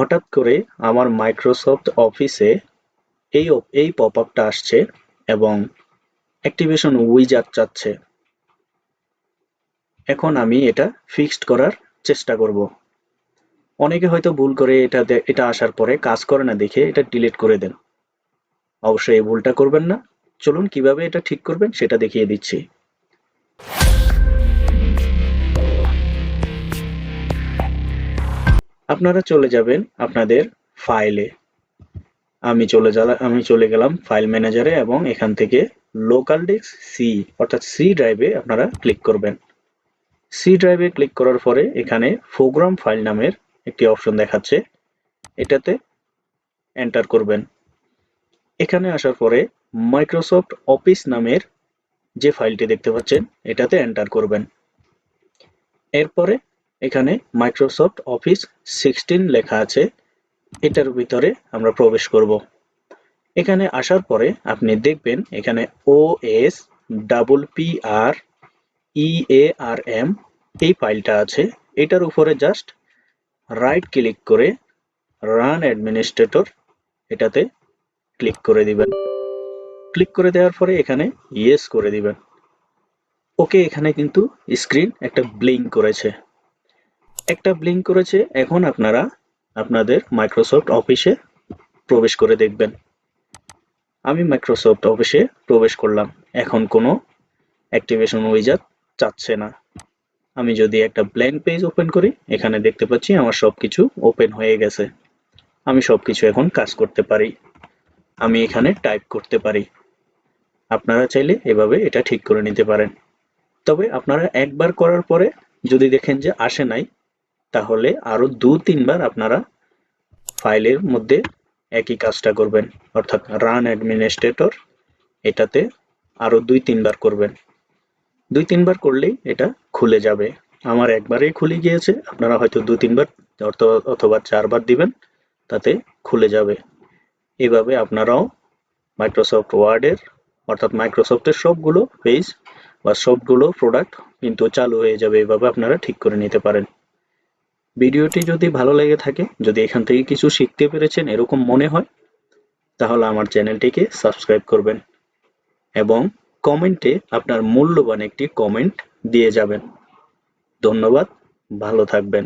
হঠাৎ করে আমার মাইক্রোসফট অফিসে এই এই পপ আপটা আসছে এবং অ্যাক্টিভেশন উইজার চাচ্ছে। এখন আমি এটা ফিক্সড করার চেষ্টা করব। অনেকে হয়তো ভুল করে এটা এটা আসার পরে কাজ করে না দেখে এটা ডিলিট করে দেন। অবশ্যই এই ভুলটা করবেন না। চলুন কীভাবে এটা ঠিক করবেন সেটা দেখিয়ে দিচ্ছি। আপনারা চলে যাবেন আপনাদের ফাইলে আমি চলে যা আমি চলে গেলাম ফাইল ম্যানেজারে এবং এখান থেকে লোকাল ডিস্ক সি অর্থাৎ সি ড্রাইভে আপনারা ক্লিক করবেন। সি ড্রাইভে ক্লিক করার পরে এখানে প্রোগ্রাম ফাইল নামের একটি অপশন দেখাচ্ছে। এটাতে এন্টার করবেন। এখানে আসার পরে মাইক্রোসফট অফিস নামের যে ফাইলটি দেখতে পাচ্ছেন, এটাতে এন্টার করবেন। এরপরে এখানে মাইক্রোসফট অফিস সিক্সটিন লেখা আছে। এটার ভিতরে আমরা প্রবেশ করব। এখানে আসার পরে আপনি দেখবেন এখানে O S double P R E A R M এই ফাইলটা আছে। এটার উপরে জাস্ট রাইট ক্লিক করে রান অ্যাডমিনিস্ট্রেটর এটাতে ক্লিক করে দিবেন। ক্লিক করে দেওয়ার পরে এখানে ইয়েস করে দিবেন। ওকে, এখানে কিন্তু স্ক্রিন একটা ব্লিঙ্ক করেছে। একটা ব্লিঙ্ক করেছে, এখন আপনারা আপনাদের মাইক্রোসফট অফিসে প্রবেশ করে দেখবেন। আমি মাইক্রোসফট অফিসে প্রবেশ করলাম, এখন কোনো অ্যাক্টিভেশন উইজার চাচ্ছে না। আমি যদি একটা ব্ল্যাঙ্ক পেজ ওপেন করি, এখানে দেখতে পাচ্ছি আমার সবকিছু ওপেন হয়ে গেছে। আমি সবকিছু এখন কাজ করতে পারি। আমি এখানে টাইপ করতে পারি। আপনারা চাইলে এভাবে এটা ঠিক করে নিতে পারেন। তবে আপনারা একবার করার পরে যদি দেখেন যে আসে নাই তাহলে আরও দু, তিনবার আপনারা ফাইলের মধ্যে একই কাজটা করবেন। অর্থাৎ রান অ্যাডমিনিস্ট্রেটর এটাতে আরও দুই, তিনবার করবেন। দুই, তিনবার করলেই এটা খুলে যাবে। আমার একবারেই খুলে গিয়েছে, আপনারা হয়তো দু, তিনবার অথ- অথবা চারবার দিবেন, তাতে খুলে যাবে। এভাবে আপনারাও মাইক্রোসফট ওয়ার্ডের অর্থাৎ মাইক্রোসফটের সবগুলো পেজ বা সবগুলো প্রোডাক্ট কিন্তু চালু হয়ে যাবে। এভাবে আপনারা ঠিক করে নিতে পারেন। ভিডিওটি যদি ভালো লেগে থাকে, যদি এখান থেকে কিছু শিখতে পেরেছেন এরকম মনে হয়, তাহলে আমার চ্যানেলটিকে সাবস্ক্রাইব করবেন এবং কমেন্টে আপনার মূল্যবান একটি কমেন্ট দিয়ে যাবেন। ধন্যবাদ, ভালো থাকবেন।